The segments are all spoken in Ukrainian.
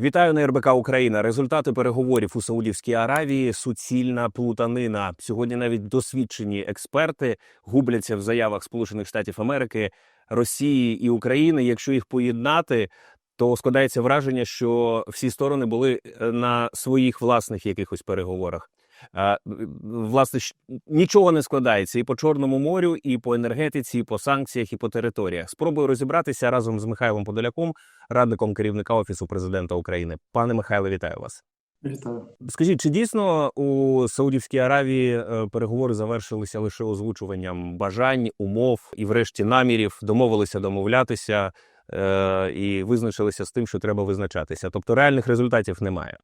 Вітаю на РБК Україна. Результати переговорів у Саудівській Аравії суцільна плутанина. Сьогодні навіть досвідчені експерти губляться в заявах Сполучених Штатів Америки, Росії і України. Якщо їх поєднати, то складається враження, що всі сторони були е, на своїх власних якихось переговорах. Е, Власне, нічого не складається і по Чорному морю, і по енергетиці, і по санкціях, і по територіях. Спробую розібратися разом з Михайлом Подоляком, радником керівника офісу президента України. Пане Михайле, вітаю вас. Вітаю. Скажіть, чи дійсно у Саудівській Аравії е, переговори завершилися лише озвучуванням бажань, умов і, врешті, намірів, домовилися домовлятися е, і визначилися з тим, що треба визначатися? Тобто реальних результатів немає.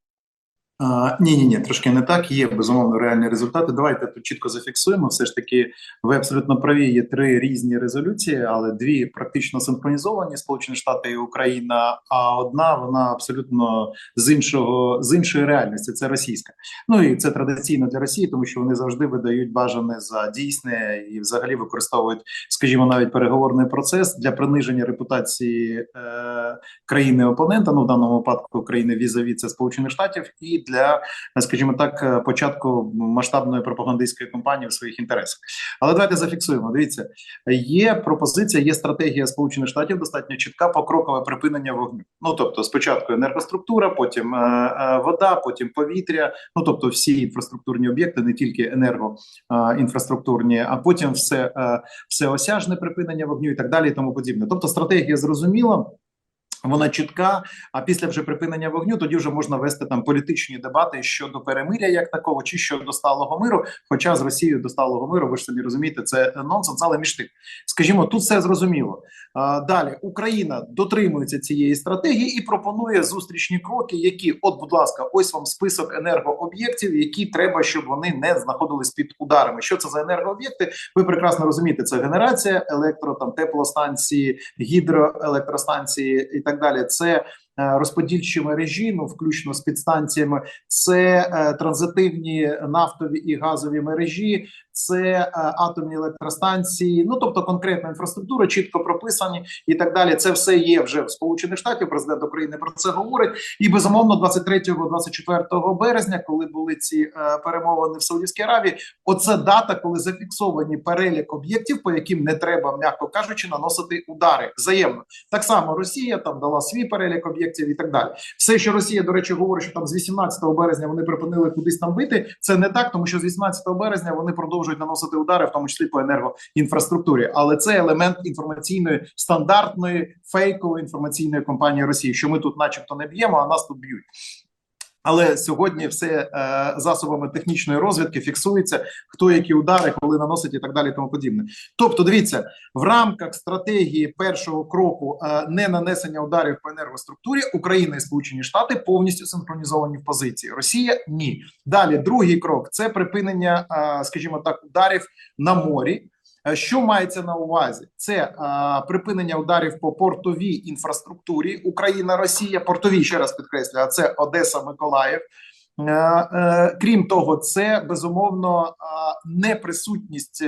Ні, ні, ні, трошки не так. Є безумовно реальні результати. Давайте тут чітко зафіксуємо. Все ж таки, ви абсолютно праві. Є три різні резолюції, але дві практично синхронізовані: Сполучені Штати і Україна. А одна вона абсолютно з іншого з іншої реальності. Це російська. Ну і це традиційно для Росії, тому що вони завжди видають бажане за дійсне і взагалі використовують, скажімо, навіть переговорний процес для приниження репутації е, країни опонента. Ну в даному випадку країни візаві це Сполучених Штатів і для, скажімо так, е, початку масштабної пропагандистської кампанії в своїх інтересах. Але давайте зафіксуємо. Дивіться, є пропозиція, є стратегія Сполучених Штатів достатньо чітка покрокове припинення вогню. Ну тобто, спочатку енергоструктура, потім е, е, вода, потім повітря. Ну тобто, всі інфраструктурні об'єкти, не тільки енергоінфраструктурні, а потім все, е, всеосяжне припинення вогню і так далі, і тому подібне. Тобто, стратегія зрозуміла. Вона чітка. А після вже припинення вогню тоді вже можна вести там політичні дебати щодо перемиря, як такого, чи щодо сталого миру. Хоча з Росією до сталого миру, ви ж самі розумієте, це нонсенс, але між тим, скажімо, тут все зрозуміло. А, далі Україна дотримується цієї стратегії і пропонує зустрічні кроки, які, от, будь ласка, ось вам список енергооб'єктів, які треба, щоб вони не знаходились під ударами. Що це за енергооб'єкти? Ви прекрасно розумієте, це генерація, електро там теплостанції, гідроелектростанції і так далі. Це е, розподільчі мережі, ну включно з підстанціями, це е, транзитивні нафтові і газові мережі, це е, атомні електростанції. Ну тобто конкретна інфраструктура, чітко прописані і так далі. Це все є вже в Сполучених Штатів. Президент України про це говорить. І безумовно, 23-24 березня, коли були ці е, перемовини в Саудівській Аравії, оце дата, коли зафіксовані перелік об'єктів, по яким не треба, м'яко кажучи, наносити удари взаємно. Так само Росія там дала свій перелік об'єктів і так далі. Все, що Росія, до речі, говорить, що там з 18 березня вони припинили кудись там бити. Це не так, тому що з 18 березня вони продовжують наносити удари, в тому числі по енергоінфраструктурі. Але це елемент інформаційної стандартної фейкової інформаційної компанії Росії, що ми тут, начебто, не б'ємо, а нас тут б'ють. Але сьогодні все е, засобами технічної розвідки фіксується, хто які удари, коли наносить і так далі, тому подібне. Тобто, дивіться, в рамках стратегії першого кроку е, не нанесення ударів по енергоструктурі Україна і Сполучені Штати повністю синхронізовані в позиції. Росія ні. Далі другий крок це припинення, е, скажімо так, ударів на морі. Е, Що мається на увазі? Це е, припинення ударів по портовій інфраструктурі Україна, Росія, портовій ще раз підкреслюю, а це Одеса, Миколаїв. Е, крім того, це безумовно неприсутність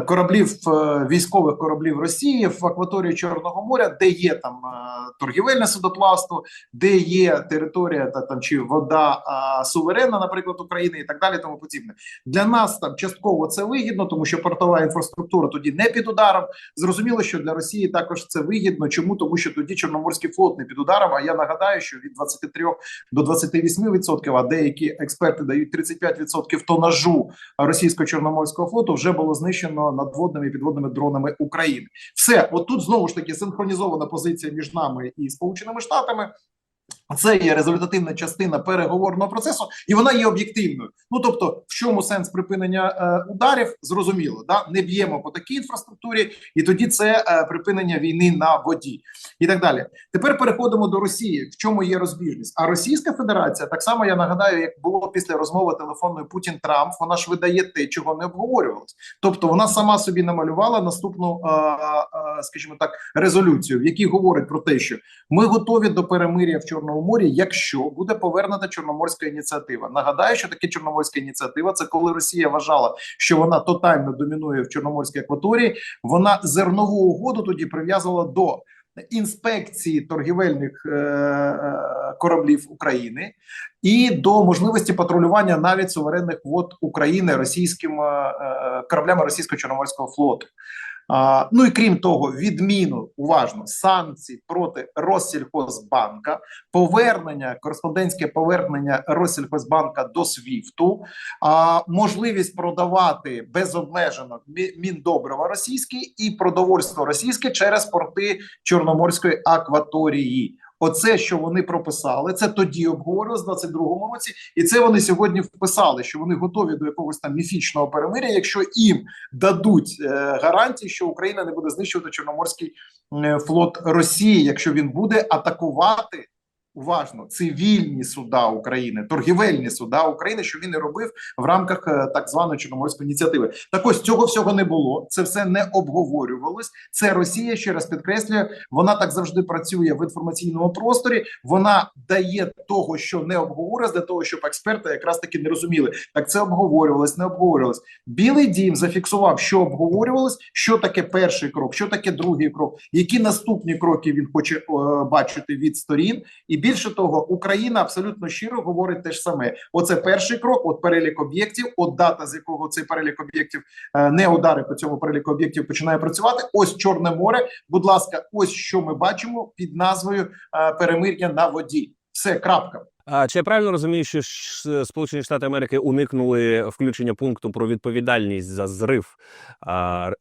кораблів е, військових кораблів Росії в акваторії Чорного моря, де є там е, торгівельне судоплавство, де є територія та там чи вода суверенна, наприклад, України, і так далі. Тому подібне для нас там частково це вигідно, тому що портова інфраструктура тоді не під ударом. Зрозуміло, що для Росії також це вигідно. Чому тому, що тоді Чорноморський флот не під ударом? А я нагадаю, що від 23 до 28%, а деякі експерти дають 35% тонажу російсько-чорноморського флоту вже було знищено надводними і підводними дронами України. Все, отут знову ж таки синхронізована позиція між нами і Сполученими Штатами. Це є результативна частина переговорного процесу, і вона є об'єктивною. Ну тобто, в чому сенс припинення е, ударів, зрозуміло, да не б'ємо по такій інфраструктурі, і тоді це е, припинення війни на воді, і так далі. Тепер переходимо до Росії. В чому є розбіжність? А Російська Федерація так само я нагадаю, як було після розмови телефонної Путін Трамп. Вона ж видає те, чого не обговорювалось. Тобто вона сама собі намалювала наступну, е, е, скажімо так, резолюцію, в якій говорить про те, що ми готові до перемиря в Чорному морі, якщо буде повернута Чорноморська ініціатива. Нагадаю, що таке Чорноморська ініціатива це коли Росія вважала, що вона тотально домінує в Чорноморській акваторії. Вона зернову угоду тоді прив'язувала до інспекції торгівельних е, е, кораблів України і до можливості патрулювання навіть суверенних вод України російським е, кораблями російського чорноморського флоту. Ну і крім того, відміну уважно санкцій проти Россельхозбанка, повернення кореспондентське повернення Россельхозбанка до СВІФТу, можливість продавати безобмежено мі- міндобрива російські і продовольство російське через порти Чорноморської акваторії. Оце, що вони прописали, це тоді обговорювалося в 22-му році, і це вони сьогодні вписали, що вони готові до якогось там міфічного перемиря, якщо їм дадуть е, гарантії, що Україна не буде знищувати Чорноморський е, флот Росії, якщо він буде атакувати уважно цивільні суда України, торгівельні суда України, що він і робив в рамках е, так званої Чорноморської ініціативи. Так ось цього всього не було. Це все не обговорювалось. Це Росія ще раз підкреслює. Вона так завжди працює в інформаційному просторі. Вона дає того, що не обговорювалось, для того, щоб експерти якраз таки не розуміли. Так це обговорювалось, не обговорювалось. Білий дім зафіксував, що обговорювалось, що таке перший крок, що таке другий крок, які наступні кроки він хоче е, бачити від сторін. І більше того, Україна абсолютно щиро говорить те ж саме. Оце перший крок, от перелік об'єктів, от дата, з якого цей перелік об'єктів е, не удари по цьому переліку об'єктів починає працювати. Ось Чорне море. Будь ласка, ось що ми бачимо під назвою е, перемир'я на воді. Все, крапка. А чи я правильно розумію, що Сполучені Штати Америки уникнули включення пункту про відповідальність за зрив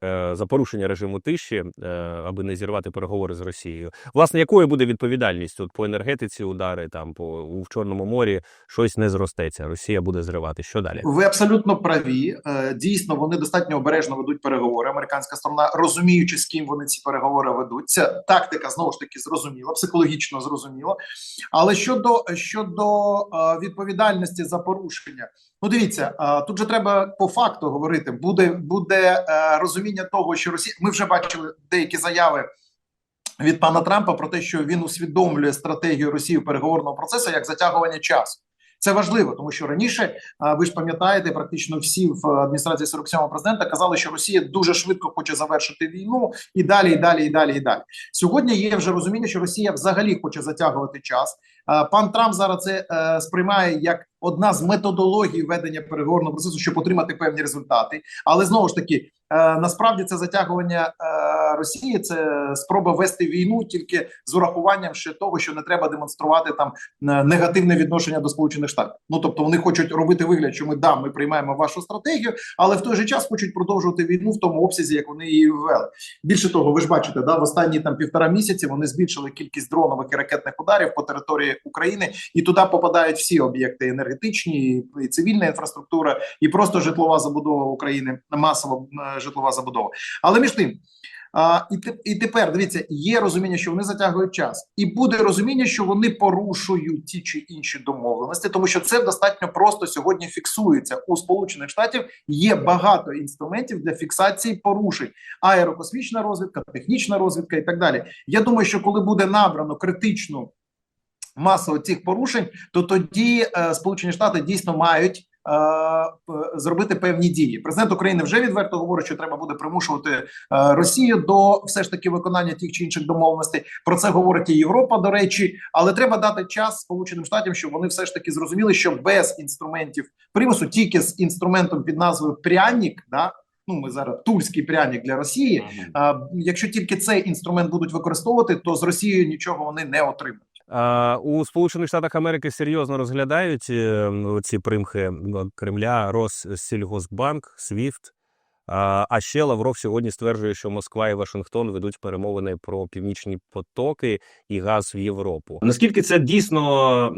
е, за порушення режиму тиші, е, аби не зірвати переговори з Росією? Власне, якою буде відповідальність тут по енергетиці? Удари там по у Чорному морі щось не зростеться. Росія буде зривати. Що далі? Ви абсолютно праві. Е, Дійсно, вони достатньо обережно ведуть переговори. Американська сторона, розуміючи, з ким вони ці переговори ведуть. Ця тактика знову ж таки зрозуміла, психологічно зрозуміла. Але щодо щодо е, відповідальності за порушення, ну дивіться, е, тут же треба по факту говорити. Буде буде е, розуміння того, що Росія. Ми вже бачили деякі заяви. Від пана Трампа про те, що він усвідомлює стратегію Росії переговорного процесу як затягування часу. Це важливо, тому що раніше ви ж пам'ятаєте, практично всі в адміністрації 47-го президента казали, що Росія дуже швидко хоче завершити війну і далі, і далі, і далі, і далі. Сьогодні є вже розуміння, що Росія взагалі хоче затягувати час. Пан Трамп зараз це е, сприймає як одна з методологій ведення переговорного процесу, щоб отримати певні результати. Але знову ж таки, насправді це затягування е, Росії, це спроба вести війну тільки з урахуванням ще того, що не треба демонструвати там е, негативне відношення до Сполучених Штатів. Ну тобто вони хочуть робити вигляд, що ми да, ми приймаємо вашу стратегію, але в той же час хочуть продовжувати війну в тому обсязі, як вони її ввели. Більше того, ви ж бачите, да в останні там півтора місяці вони збільшили кількість дронових і ракетних ударів по території України, і туди попадають всі об'єкти енергетичні, і цивільна інфраструктура, і просто житлова забудова України, масова е, житлова забудова. Але між тим. А, і, і тепер дивіться, є розуміння, що вони затягують час, і буде розуміння, що вони порушують ті чи інші домовленості, тому що це достатньо просто сьогодні фіксується у Сполучених Штатів. Є багато інструментів для фіксації порушень: аерокосмічна розвідка, технічна розвідка і так далі. Я думаю, що коли буде набрано критичну масу цих порушень, то тоді е, Сполучені Штати дійсно мають. Е, Зробити певні дії. Президент України вже відверто говорить, що треба буде примушувати е, Росію до все ж таки виконання тих чи інших домовленостей. Про це говорить і Європа, до речі, але треба дати час Сполученим Штатам, щоб вони все ж таки зрозуміли, що без інструментів примусу, тільки з інструментом під назвою пряник, да ну ми зараз тульський пряник для Росії. А, якщо тільки цей інструмент будуть використовувати, то з Росією нічого вони не отримають. А, у Сполучених Штатах Америки серйозно розглядають е, ці примхи Кремля, Россельгосбанк, Свіфт. А, а ще Лавров сьогодні стверджує, що Москва і Вашингтон ведуть перемовини про північні потоки і газ в Європу. Наскільки це дійсно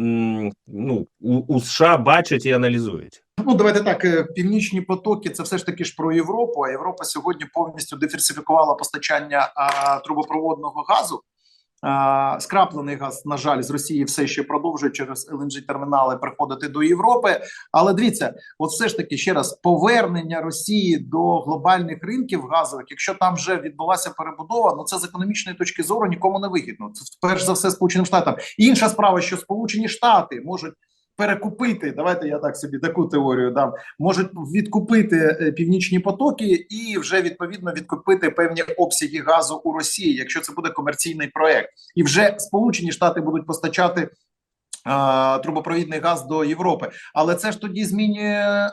ну, у, у США бачать і аналізують? Ну давайте так. е, Північні потоки це все ж таки ж про Європу. А Європа сьогодні повністю диверсифікувала постачання а, трубопроводного газу. А, скраплений газ, на жаль, з Росії все ще продовжує через lng термінали приходити до Європи. Але дивіться, от все ж таки ще раз повернення Росії до глобальних ринків газових, якщо там вже відбулася перебудова, ну це з економічної точки зору нікому не вигідно. Це перш за все Сполученим Штатам. Інша справа, що Сполучені Штати можуть перекупити. Давайте я так собі таку теорію дам. Можуть відкупити е, північні потоки і вже відповідно відкупити певні обсяги газу у Росії, якщо це буде комерційний проект, і вже Сполучені Штати будуть постачати. Трубопровідний газ до Європи, але це ж тоді змінює е,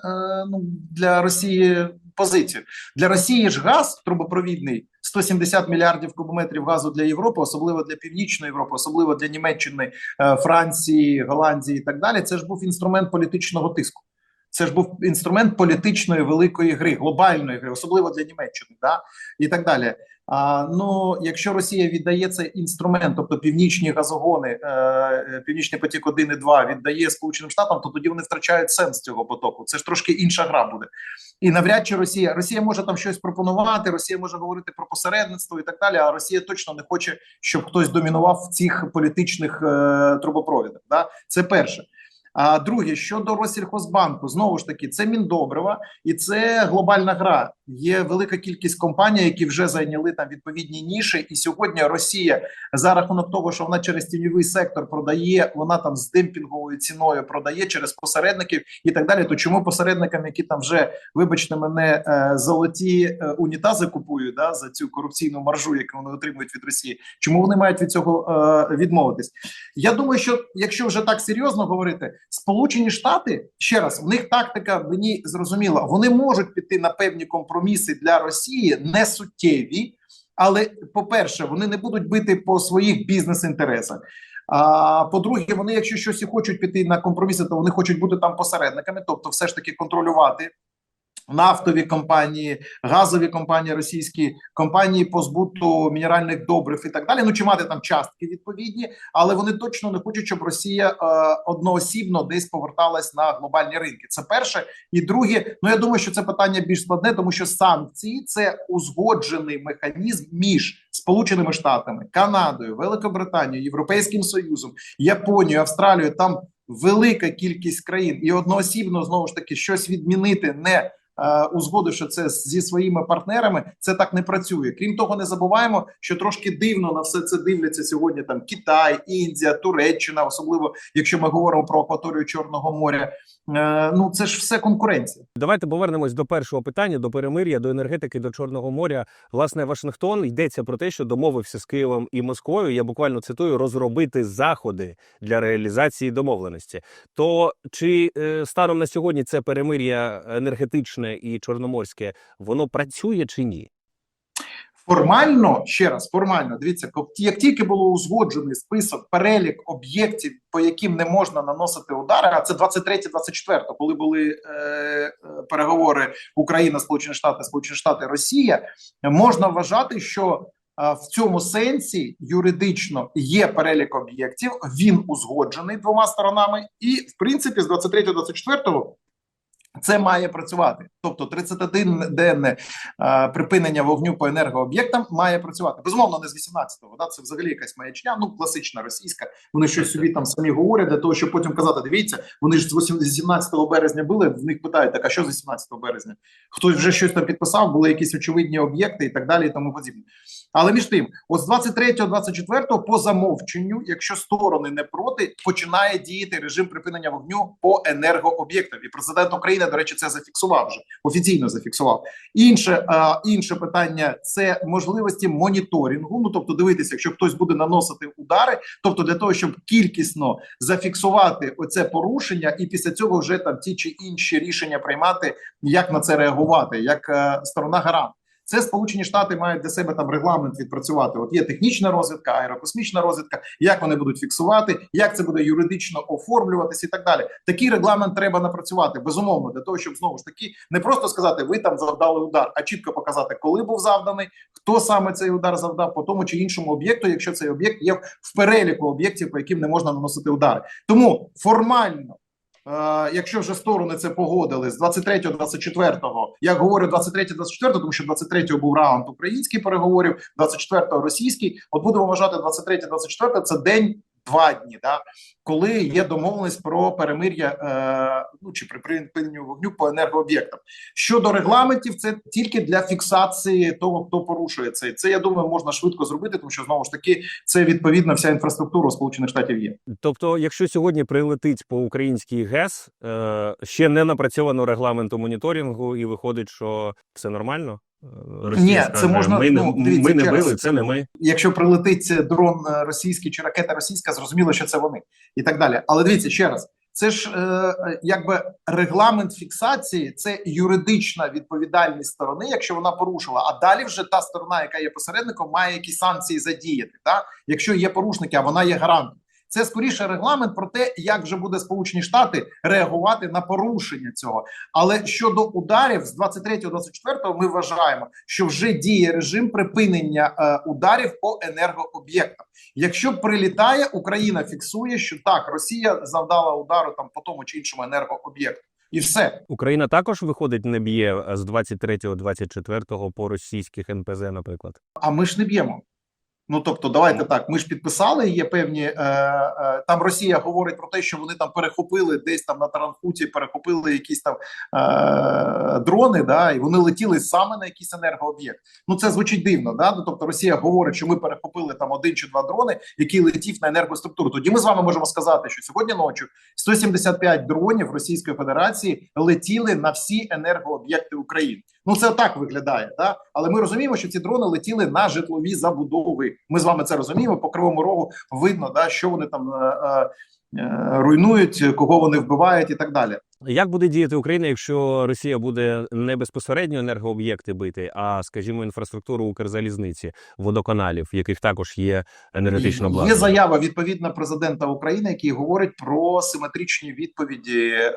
ну для Росії позицію для Росії ж газ трубопровідний 170 мільярдів кубометрів газу для Європи, особливо для північної Європи, особливо для Німеччини, е, Франції, Голландії і так далі. Це ж був інструмент політичного тиску. Це ж був інструмент політичної великої гри, глобальної гри, особливо для Німеччини, да і так далі. А ну, якщо Росія віддає цей інструмент, тобто північні газогони, е, е, північний потік 1 і 2 віддає Сполученим Штатам, то тоді вони втрачають сенс цього потоку. Це ж трошки інша гра буде. І навряд чи Росія Росія може там щось пропонувати, Росія може говорити про посередництво і так далі. А Росія точно не хоче, щоб хтось домінував в цих політичних е, трубопровідах. Да? Це перше. А друге, щодо Россельхозбанку, знову ж таки, це Міндобрива і це глобальна гра. Є велика кількість компаній, які вже зайняли там відповідні ніші. І сьогодні Росія за рахунок того, що вона через тіньовий сектор продає, вона там з демпінговою ціною продає через посередників і так далі. То чому посередникам, які там вже, вибачте, мене е, золоті е, унітази купують да за цю корупційну маржу, яку вони отримують від Росії? Чому вони мають від цього е, відмовитись? Я думаю, що якщо вже так серйозно говорити, Сполучені Штати ще раз в них тактика мені зрозуміла, вони можуть піти на певні компроміси для Росії не суттєві, але по-перше, вони не будуть бити по своїх бізнес-інтересах. А по-друге, вони, якщо щось і хочуть піти на компроміси, то вони хочуть бути там посередниками, тобто, все ж таки контролювати нафтові компанії, газові компанії, російські компанії по збуту мінеральних добрив і так далі. Ну чи мати там частки відповідні, але вони точно не хочуть, щоб Росія е, одноосібно десь поверталась на глобальні ринки. Це перше і друге. Ну я думаю, що це питання більш складне, тому що санкції це узгоджений механізм між Сполученими Штатами, Канадою, Великобританією, Європейським Союзом, Японією, Австралією. Там велика кількість країн, і одноосібно знову ж таки щось відмінити не узгодивши це зі своїми партнерами, це так не працює. Крім того, не забуваємо, що трошки дивно на все це дивляться сьогодні. Там Китай, Індія, Туреччина, особливо якщо ми говоримо про акваторію Чорного моря. Е, ну це ж все конкуренція. Давайте повернемось до першого питання, до перемир'я, до енергетики, до Чорного моря. Власне, Вашингтон йдеться про те, що домовився з Києвом і Москвою. Я буквально цитую розробити заходи для реалізації домовленості. То чи е, станом на сьогодні це перемир'я енергетичне і чорноморське воно працює чи ні? Формально ще раз, формально дивіться, як тільки було узгоджений список перелік об'єктів, по яким не можна наносити удари, а це 23-24, коли були е, е, переговори Україна, Сполучені Штати, Сполучені Штати, Росія, можна вважати, що е, в цьому сенсі юридично є перелік об'єктів, він узгоджений двома сторонами, і в принципі з 23-24 це має працювати, тобто 31-денне е, припинення вогню по енергооб'єктам має працювати. Безумовно, не з 18-го. Да? Це взагалі якась маячня, ну класична російська. Вони щось собі там самі говорять для того, щоб потім казати: дивіться, вони ж з 8 з 17 березня були. В них питають, так а що з 18 березня? Хтось вже щось там підписав, були якісь очевидні об'єкти і так далі, і тому подібне. Але між тим, от з 23-24 по замовченню, якщо сторони не проти, починає діяти режим припинення вогню по енергооб'єктам. І президент України, до речі, це зафіксував вже офіційно зафіксував. Інше а, інше питання це можливості моніторингу. Ну тобто, дивитися, якщо хтось буде наносити удари, тобто для того, щоб кількісно зафіксувати оце порушення, і після цього вже там ті чи інші рішення приймати, як на це реагувати, як е, сторона гарант. Це Сполучені Штати мають для себе там регламент відпрацювати. От є технічна розвідка, аерокосмічна розвідка, як вони будуть фіксувати, як це буде юридично оформлюватись і так далі. Такий регламент треба напрацювати безумовно для того, щоб знову ж таки не просто сказати, ви там завдали удар, а чітко показати, коли був завданий, хто саме цей удар завдав по тому чи іншому об'єкту, якщо цей об'єкт є в переліку об'єктів, по яким не можна наносити удари. Тому формально. Е, якщо вже сторони це погодили з 23-24, я говорю 23-24, тому що 23-го був раунд українських переговорів, 24-го російський. От будемо вважати 23-24 – це день два дні, да, коли є домовленість про перемир'я е, ну чи при припиненню вогню по енергооб'єктам. Щодо регламентів, це тільки для фіксації того, хто порушує це. Це я думаю, можна швидко зробити, тому що знову ж таки це відповідна вся інфраструктура Сполучених Штатів є. Тобто, якщо сьогодні прилетить по українській ГЕС, е, ще не напрацьовано регламенту моніторингу, і виходить, що все нормально. Росія Ні, це можна- Ми, не- ну, дивіться, ми не били, це не ми. Якщо прилетить дрон е, російський чи ракета російська, зрозуміло, що це вони і так далі. Але дивіться ще раз. Це ж е, якби регламент фіксації, це юридична відповідальність сторони, якщо вона порушила. А далі вже та сторона, яка є посередником, має якісь санкції задіяти. Та якщо є порушники, а вона є гарантом. Це скоріше регламент про те, як вже буде Сполучені Штати реагувати на порушення цього. Але щодо ударів з 23-24 ми вважаємо, що вже діє режим припинення е, ударів по енергооб'єктам. Якщо прилітає, Україна фіксує, що так Росія завдала удару там по тому чи іншому енергооб'єкту, і все. Україна також виходить, не б'є з 23-24 по російських НПЗ, наприклад. А ми ж не б'ємо. Ну тобто, давайте так. Ми ж підписали. Є певні е, е, там. Росія говорить про те, що вони там перехопили десь там на Таранхуті, перехопили якісь там е, дрони, да, і вони летіли саме на якийсь енергооб'єкт. Ну це звучить дивно. Да? Ну, тобто Росія говорить, що ми перехопили там один чи два дрони, які летів на енергоструктуру. Тоді ми з вами можемо сказати, що сьогодні ночі 175 дронів Російської Федерації летіли на всі енергооб'єкти України. Ну це так виглядає, да? але ми розуміємо, що ці дрони летіли на житлові забудови. Ми з вами це розуміємо. По кривому рогу видно, да, що вони там е, е, е, руйнують, кого вони вбивають, і так далі. Як буде діяти Україна, якщо Росія буде не безпосередньо енергооб'єкти бити, а скажімо, інфраструктуру Укрзалізниці, водоканалів, в яких також є енергетична Є заява відповідна президента України, який говорить про симетричні відповіді, е,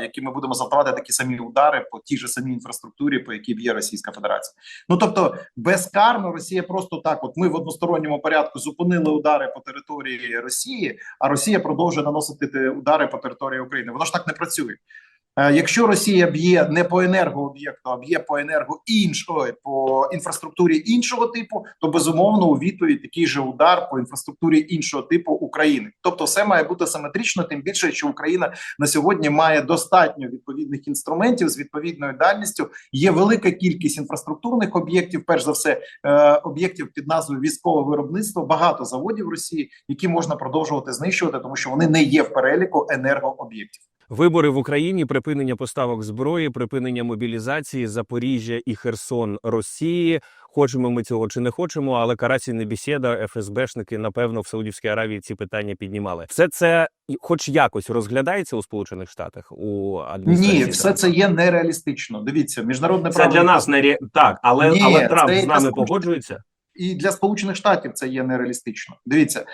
які ми будемо завдавати такі самі удари по тій же самій інфраструктурі, по якій б'є Російська Федерація. Ну тобто, безкарно Росія просто так. От ми в односторонньому порядку зупинили удари по території Росії, а Росія продовжує наносити удари по території України. Воно ж так не працює. Е, Якщо Росія б'є не по енергооб'єкту, а б'є по енерго іншого по інфраструктурі іншого типу, то безумовно у відповідь такий же удар по інфраструктурі іншого типу України. Тобто, все має бути симетрично, тим більше, що Україна на сьогодні має достатньо відповідних інструментів з відповідною дальністю. Є велика кількість інфраструктурних об'єктів, перш за все, е, об'єктів під назвою військове виробництво. Багато заводів Росії, які можна продовжувати знищувати, тому що вони не є в переліку енергооб'єктів. Вибори в Україні, припинення поставок зброї, припинення мобілізації, Запоріжжя і Херсон Росії. Хочемо ми цього чи не хочемо, але Карасі не бесіда, ФСБшники, напевно, в Саудівській Аравії ці питання піднімали. Все це хоч якось розглядається у Сполучених Штатах у адміністрації. Ні, все Трампа? це є нереалістично. Дивіться, міжнародне це для нас не ре... так, але, Ні, але Трамп з нами погоджується. І для Сполучених Штатів це є нереалістично. Дивіться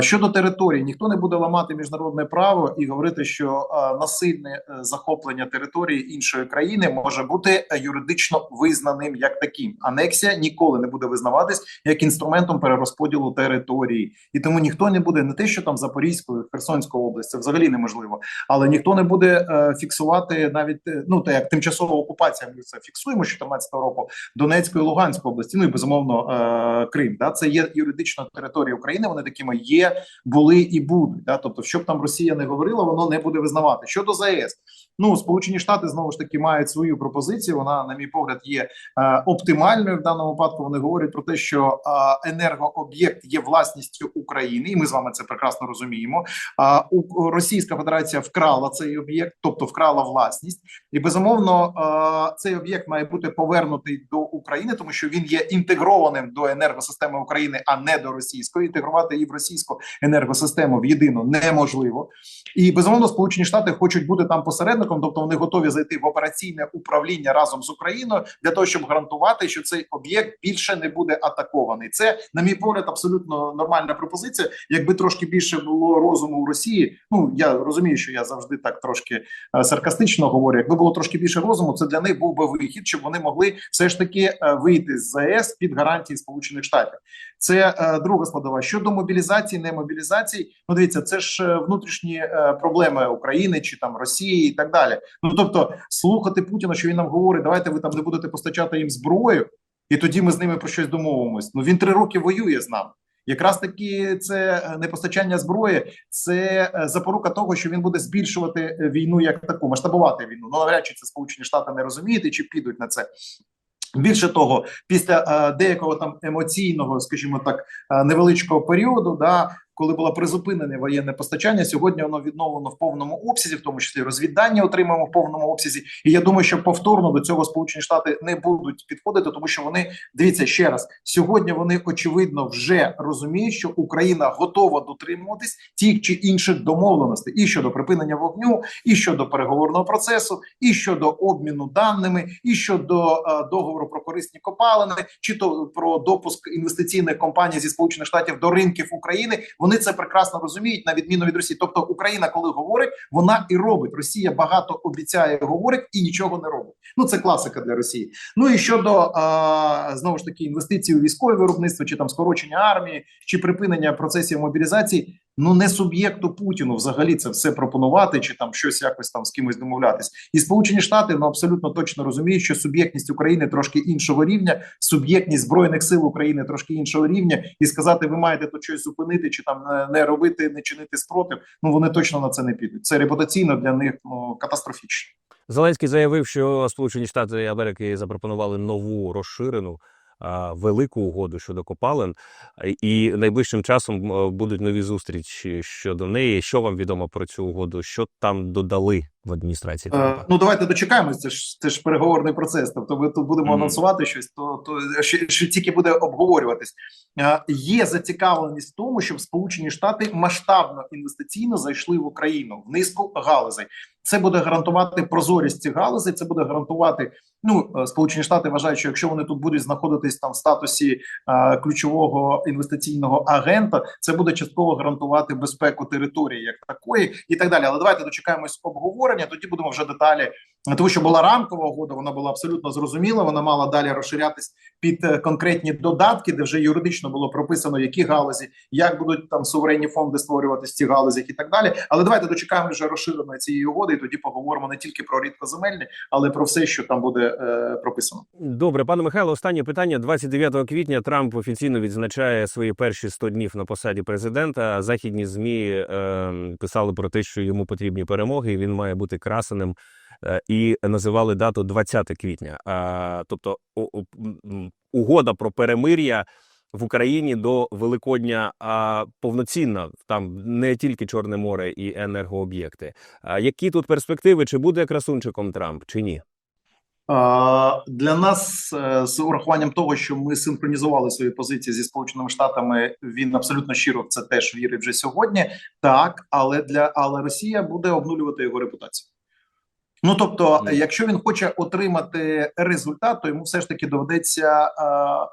щодо території, ніхто не буде ламати міжнародне право і говорити, що насильне е, захоплення території іншої країни може бути е, юридично визнаним як таким. Анексія ніколи не буде визнаватись як інструментом перерозподілу території, і тому ніхто не буде не те, що там Запорізькою, Херсонською область, це взагалі неможливо. Але ніхто не буде е, фіксувати навіть ну та як тимчасова окупація. Ми це фіксуємо з 14 року Донецької Луганської області. Ну і безумовно Крим. Да, це є юридична територія України. Вони такими є, були і будуть. Да, тобто, що б там Росія не говорила, воно не буде визнавати. Щодо ЗАЕС, ну Сполучені Штати знову ж таки мають свою пропозицію. Вона, на мій погляд, є е, оптимальною в даному випадку. Вони говорять про те, що е, енергооб'єкт є власністю України, і ми з вами це прекрасно розуміємо. А у Російська Федерація вкрала цей об'єкт, тобто вкрала власність, і безумовно е, цей об'єкт має бути повернутий до України, тому що він є інтегрованим до енергосистеми України, а не до російської. Інтегрувати її в російську енергосистему в єдину неможливо. І безумовно, Сполучені Штати хочуть бути там посередником, тобто вони готові зайти в операційне управління разом з Україною для того, щоб гарантувати, що цей об'єкт більше не буде атакований. Це, на мій погляд, абсолютно нормальна пропозиція. Якби трошки більше було розуму у Росії, ну я розумію, що я завжди так трошки е, саркастично говорю. Якби було трошки більше розуму, це для них був би вихід, щоб вони могли все ж таки е, вийти з ЗАЕС під гарантії Сполучених Штатів. Це е, друга складова. Щодо мобілізації, не мобілізації. Ну дивіться, це ж внутрішні проблеми України чи там Росії і так далі. Ну тобто, слухати Путіна, що він нам говорить, давайте ви там не будете постачати їм зброю, і тоді ми з ними про щось домовимось. Ну він три роки воює з нами. Якраз таки це е, непостачання зброї, це е, запорука того, що він буде збільшувати е, війну як таку, масштабувати війну. Ну навряд чи це Сполучені Штати не розуміють чи підуть на це. Більше того, після деякого там емоційного, скажімо так, невеличкого періоду, да, коли було призупинене воєнне постачання, сьогодні воно відновлено в повному обсязі, в тому числі розвіддання отримаємо в повному обсязі. І я думаю, що повторно до цього Сполучені Штати не будуть підходити, тому що вони дивіться ще раз. Сьогодні вони очевидно вже розуміють, що Україна готова дотримуватись тих чи інших домовленостей і щодо припинення вогню, і щодо переговорного процесу, і щодо обміну даними, і щодо е, договору про корисні копалини, чи то про допуск інвестиційних компаній зі сполучених штатів до ринків України. Вони це прекрасно розуміють на відміну від Росії. Тобто Україна, коли говорить, вона і робить. Росія багато обіцяє, говорить і нічого не робить. Ну це класика для Росії. Ну і щодо а, знову ж таки інвестицій у військове виробництво, чи там скорочення армії, чи припинення процесів мобілізації. Ну не суб'єкту Путіну взагалі це все пропонувати, чи там щось якось там з кимось домовлятись. І Сполучені Штати ну абсолютно точно розуміють, що суб'єктність України трошки іншого рівня, суб'єктність збройних сил України трошки іншого рівня, і сказати, ви маєте тут щось зупинити, чи там не, не робити, не чинити спротив. Ну вони точно на це не підуть. Це репутаційно для них ну катастрофічно. Зеленський заявив, що Сполучені Штати Америки запропонували нову розширену велику угоду щодо копалин, і найближчим часом будуть нові зустрічі щодо неї. Що вам відомо про цю угоду? Що там додали в адміністрації? Е, Трампа? ну давайте дочекаємось. Це ж це ж переговорний процес. Тобто, ми тут будемо Мгм. анонсувати щось, то то що, що тільки буде обговорюватись. Е, є зацікавленість в тому, щоб Сполучені Штати масштабно інвестиційно зайшли в Україну в низку галузей. Це буде гарантувати прозорість цих галузей. Це буде гарантувати. Ну е, Сполучені Штати вважають, що якщо вони тут будуть знаходитись там в статусі е, ключового інвестиційного агента, це буде частково гарантувати безпеку території як такої, і так далі. Але давайте дочекаємось обговорення. Тоді будемо вже деталі. Тому що була рамкова угода, вона була абсолютно зрозуміла. Вона мала далі розширятись під е, конкретні додатки, де вже юридично було прописано, які галузі, як будуть там суверенні фонди створюватись в ці галузях і так далі. Але давайте дочекаємо вже розширеної цієї угоди, і тоді поговоримо не тільки про рідкоземельні, але про все, що там буде е, прописано. Добре, пане Михайло, останнє питання. 29 квітня Трамп офіційно відзначає свої перші 100 днів на посаді президента. Західні змі е, писали про те, що йому потрібні перемоги, і він має бути красеним. Е, І називали дату 20 квітня. Тобто угода про перемир'я в Україні до Великодня а, повноцінна. Там не тільки Чорне море і енергооб'єкти. Які тут перспективи? Чи буде красунчиком Трамп, чи ні? Для нас е, з урахуванням того, що ми синхронізували свої позиції зі сполученими штатами, він абсолютно щиро в це теж вірить вже сьогодні. Так, але для але Росія буде обнулювати його репутацію. Ну тобто, якщо він хоче отримати результат, то йому все ж таки доведеться, е,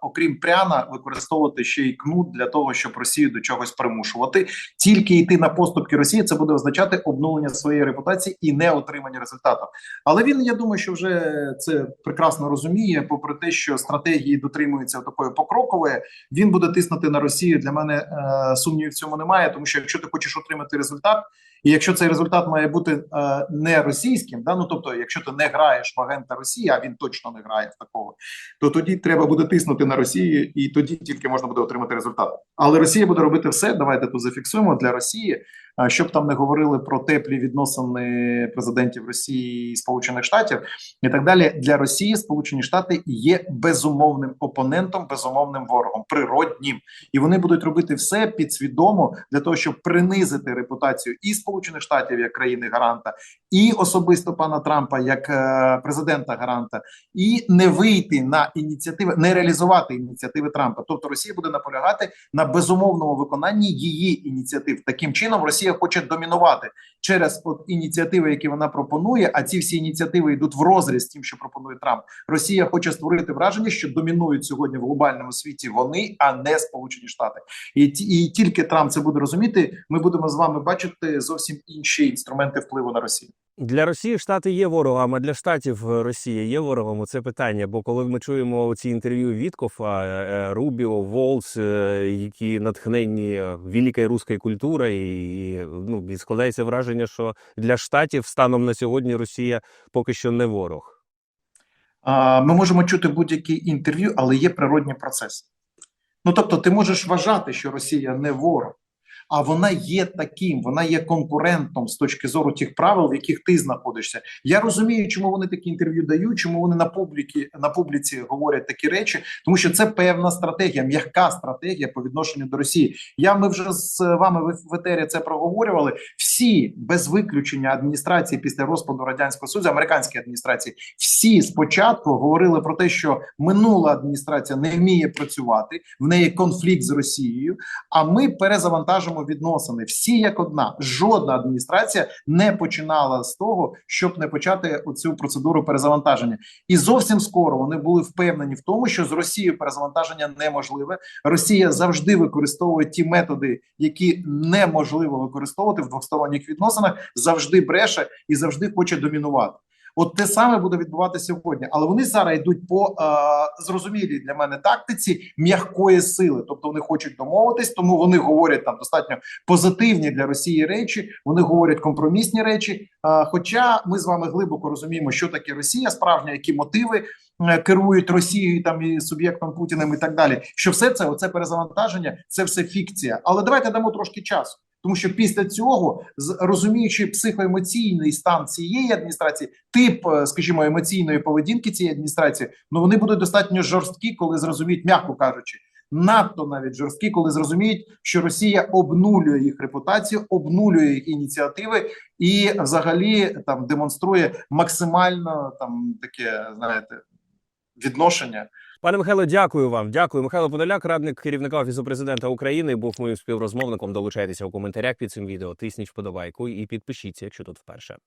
окрім пряна, використовувати ще й кнут для того, щоб Росію до чогось примушувати. Тільки йти на поступки Росії, це буде означати обнулення своєї репутації і не отримання результату. Але він, я думаю, що вже це прекрасно розуміє. Попри те, що стратегії дотримуються такої покрокової, він буде тиснути на Росію. Для мене е, сумнівів в цьому немає, тому що якщо ти хочеш отримати результат, і якщо цей результат має бути е, не російським, да ну тобто, якщо ти не граєш в агента Росії, а він точно не грає в такого, то тоді треба буде тиснути на Росію, і тоді тільки можна буде отримати результат. Але Росія буде робити все. Давайте тут зафіксуємо для Росії. Е, Щоб там не говорили про теплі відносини президентів Росії і Сполучених Штатів і так далі. Для Росії Сполучені Штати є безумовним опонентом, безумовним ворогом, природнім, і вони будуть робити все підсвідомо для того, щоб принизити репутацію і Сполучених Штатів як країни гаранта, і особисто пана Трампа як е, президента гаранта, і не вийти на ініціативи, не реалізувати ініціативи Трампа. Тобто Росія буде наполягати на безумовному виконанні її ініціатив. Таким чином Росія хоче домінувати через от ініціативи, які вона пропонує. А ці всі ініціативи йдуть в розріз тим, що пропонує Трамп. Росія хоче створити враження, що домінують сьогодні в глобальному світі вони, а не Сполучені Штати. І, і тільки Трамп це буде розуміти. Ми будемо з вами бачити зовсім інші інструменти впливу на Росію. Для Росії Штати є ворогом, а для Штатів е, Росія є ворогом. Це питання. Бо коли ми чуємо ці інтерв'ю Віткофа, е, Рубіо, Волс, е, які натхненні е, великою руською культурою, і ну і складається враження, що для Штатів станом на сьогодні Росія поки що не ворог. Ми можемо чути будь-які інтерв'ю, але є природні процеси. Ну тобто, ти можеш вважати, що Росія не ворог, а вона є таким, вона є конкурентом з точки зору тих правил, в яких ти знаходишся. Я розумію, чому вони такі інтерв'ю дають, чому вони на публіки на публіці говорять такі речі, тому що це певна стратегія, м'яка стратегія по відношенню до Росії. Я ми вже з вами в етері це проговорювали. Всі без виключення адміністрації після розпаду радянського союзу, американські адміністрації, всі спочатку говорили про те, що минула адміністрація не вміє працювати, в неї конфлікт з Росією. А ми перезавантажимо відносини. Всі як одна. Жодна адміністрація не починала з того, щоб не почати оцю процедуру перезавантаження. І зовсім скоро вони були впевнені в тому, що з Росією перезавантаження неможливе. Росія завжди використовує ті методи, які неможливо використовувати в двосторонніх відносинах, завжди бреше і завжди хоче домінувати. От те саме буде відбуватися сьогодні, але вони зараз йдуть по е, зрозумілій для мене тактиці м'якої сили, тобто вони хочуть домовитись, тому вони говорять там достатньо позитивні для Росії речі. Вони говорять компромісні речі. Е, хоча ми з вами глибоко розуміємо, що таке Росія, справжня, які мотиви е, керують Росією там і суб'єктом Путіним, і так далі. Що все це, оце перезавантаження, це все фікція. Але давайте дамо трошки часу. Тому що після цього, розуміючи психоемоційний стан цієї адміністрації, тип, е, скажімо, емоційної поведінки цієї адміністрації, ну вони будуть достатньо жорсткі, коли зрозуміють, м'яко кажучи, надто навіть жорсткі, коли зрозуміють, що Росія обнулює їх репутацію, обнулює їх ініціативи і, взагалі, там демонструє максимально там таке, знаєте, відношення. Пане Михайло, дякую вам. Дякую. Михайло Подоляк, радник керівника офісу президента України, був моїм співрозмовником. Долучайтеся у коментарях під цим відео. Тисніть вподобайку і підпишіться, якщо тут вперше.